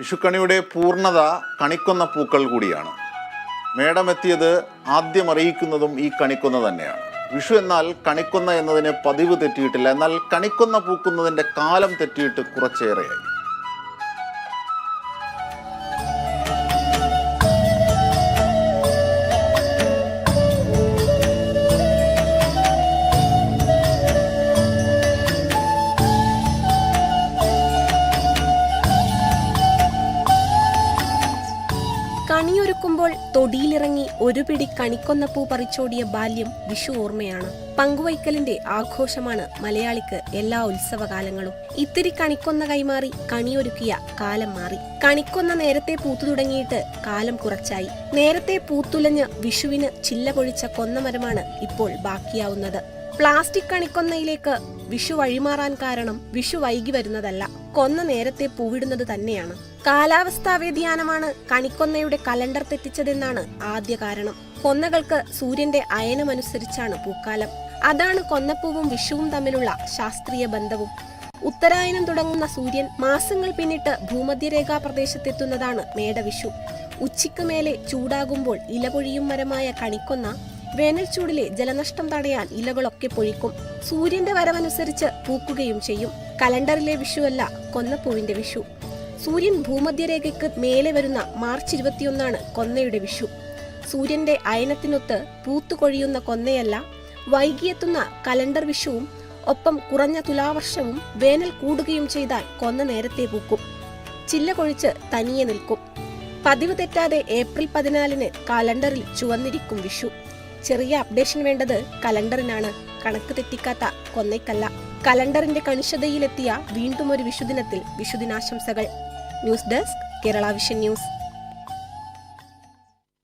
വിഷുക്കണിയുടെ പൂർണത കണിക്കൊന്ന പൂക്കൾ കൂടിയാണ്. മേടമെത്തിയത് ആദ്യം അറിയിക്കുന്നതും ഈ കണിക്കൊന്ന തന്നെയാണ്. വിഷു എന്നാൽ കണിക്കൊന്ന എന്നതിന് പതിവ് തെറ്റിയിട്ടില്ല. എന്നാൽ കണിക്കൊന്ന പൂക്കുന്നതിന്റെ കാലം തെറ്റിയിട്ട് കുറച്ചേറെയായി. കണിയൊരുക്കുമ്പോൾ തൊടിയിലിറങ്ങി ഒരു പിടി കണിക്കൊന്നപ്പൂ പറിച്ചോടിയ ബാല്യം വിഷു ഓർമ്മയാണ്. പങ്കുവയ്ക്കലിന്റെ ആഘോഷമാണ് മലയാളിക്ക് എല്ലാ ഉത്സവകാലങ്ങളും. ഇത്തിരി കണിക്കൊന്ന കൈമാറി കണിയൊരുക്കിയ കാലം മാറി. കണിക്കൊന്ന നേരത്തെ പൂത്തു തുടങ്ങിയിട്ട് കാലം കുറച്ചായി. നേരത്തെ പൂത്തുലഞ്ഞ് വിഷുവിന് ചില്ല പൊഴിച്ച കൊന്നമരമാണ് ഇപ്പോൾ ബാക്കിയാവുന്നത്. പ്ലാസ്റ്റിക് കണിക്കൊന്നയിലേക്ക് വിഷു വഴിമാറാൻ കാരണം വിഷു വൈകി വരുന്നതല്ല. കൊന്ന നേരത്തെ പൂവിടുന്നത് തന്നെയാണ്. കാലാവസ്ഥാ വ്യതിയാനമാണ് കണിക്കൊന്നയുടെ കലണ്ടർ തെറ്റിച്ചതെന്നാണ് ആദ്യ കാരണം. കൊന്നകൾക്ക് സൂര്യന്റെ അയനമനുസരിച്ചാണ് പൂക്കാലം. അതാണ് കൊന്നപ്പൂവും വിഷുവും തമ്മിലുള്ള ശാസ്ത്രീയ ബന്ധവും. ഉത്തരായനം തുടങ്ങുന്ന സൂര്യൻ മാസങ്ങൾ പിന്നിട്ട് ഭൂമധ്യരേഖാ പ്രദേശത്തെത്തുന്നതാണ് മേടവിഷു. ഉച്ചയ്ക്ക് മേലെ ചൂടാകുമ്പോൾ ഇലപൊഴിയും മരമായ കണിക്കൊന്ന വേനൽച്ചൂടിലെ ജലനഷ്ടം തടയാൻ ഇലകളൊക്കെ പൊഴിക്കും. സൂര്യന്റെ വരവനുസരിച്ച് പൂക്കുകയും ചെയ്യും. കലണ്ടറിലെ വിഷുവല്ല കൊന്നപ്പൂവിന്റെ വിഷു. സൂര്യൻ ഭൂമധ്യരേഖയ്ക്ക് മേലെ വരുന്ന മാർച്ച് ഇരുപത്തിയൊന്നാണ് കൊന്നയുടെ വിഷു. സൂര്യന്റെ അയനത്തിനൊത്ത് പൂത്തുകൊഴിയുന്ന കൊന്നയല്ല വൈകിയെത്തുന്ന കലണ്ടർ വിഷുവും ഒപ്പം കുറഞ്ഞ തുലാവർഷവും വേനൽ കൂടുകയും ചെയ്താൽ കൊന്ന നേരത്തെ പൂക്കും. ചില്ല കൊഴിച്ച് തനിയെ നിൽക്കും. പതിവ് തെറ്റാതെ ഏപ്രിൽ പതിനാലിന് കലണ്ടറിൽ ചുവന്നിരിക്കും വിഷു. ചെറിയ അപ്ഡേഷൻ വേണ്ടത് കലണ്ടറിനാണ്. കണക്ക് തെറ്റിക്കാത്ത കൊന്നയ്ക്കല്ല. കലണ്ടറിന്റെ കണിശതയിലെത്തിയ വീണ്ടും ഒരു വിഷുദിനത്തിൽ വിഷുദിനാശംസകൾ. News desk Kerala Vision News.